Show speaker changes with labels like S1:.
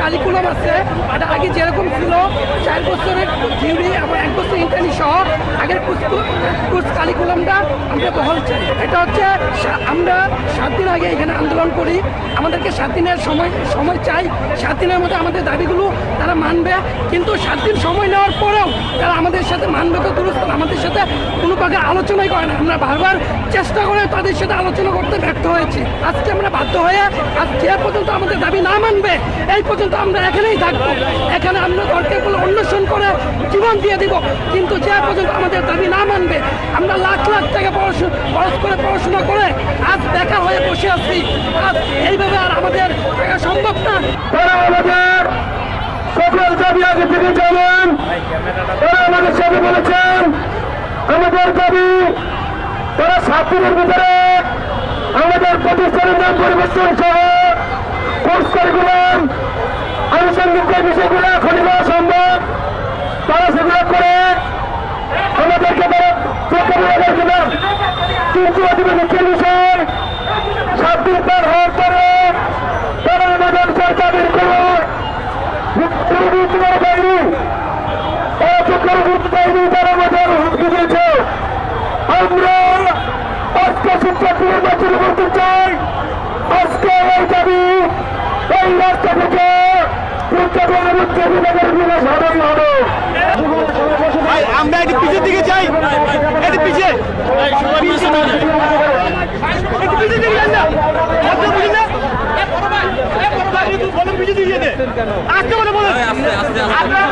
S1: কালিকুলাম আছে আর আগে যেরকম ছিল চার বছরের ডিউরি এবং এক বছর ইন্টারনি সহ আগের কোর্স আমরা বহল চাই এটা হচ্ছে আমরা সাত দিন আগে এখানে আন্দোলন করি। আমাদেরকে সাত দিনের সময় সময় চাই। সাত দিনের মধ্যে আমাদের দাবিগুলো তারা মানবে। কিন্তু সাত দিন সময় নেওয়ার পরেও তারা আমাদের সাথে মানবে তো দুরস্ত। আমাদের সাথে কোনো প্রকার আলোচনাই করে না। আমরা বারবার চেষ্টা করে তাদের সাথে আলোচনা করতে ব্যর্থ হয়েছি। আজকে আমরা বাধ্য হয়ে আজ যে পর্যন্ত আমাদের দাবি না মানবে, এই পর্যন্ত আমরা এখানেই থাকব। এখানে আমরা দরকার অন্বেষণ করে জীবন দিয়ে দিব। কিন্তু যে পর্যন্ত আমাদের দাবি না মানবে, আমরা লাখ লাখ টাকা খরচ করে পড়াশোনা করে আজ বেকার হয়ে বসে আছি। আজ এইভাবে আর আমাদের থাকা সম্ভব না।
S2: আমাদের সকল দাবি আগে থেকে জানেন। তারা আমাদের সাথে বলেছেন, আমাদের দাবি, তারা সাত দিনের ভিতরে আমাদের প্রতিষ্ঠানের নাম পরিবর্তন সহ কোর্স কারিকুলাম আনুষঙ্গিক যে বিষয়গুলো এখনই দেওয়া সম্ভব তারা সেগুলো করে আমাদেরকে তারা চোখে আমাদেরকে দেন কিন্তু অধিবেশন বিষয় সাত দিন পার হওয়ার পরে তারা আমাদের সরকারের কোনো পায়নি তারা চোখের বুঝতে পায়নি তারা আমাদের হুমকি দিয়েছে আমরা আজকে শিক্ষার্থী নির্বাচন করতে চাই। আজকে এই দাবি এই রাস্তা থেকে শিক্ষার্থী বিভাগের বিনাশ হবে
S3: বোনেরা
S4: আসেন আসলে
S3: আপনারা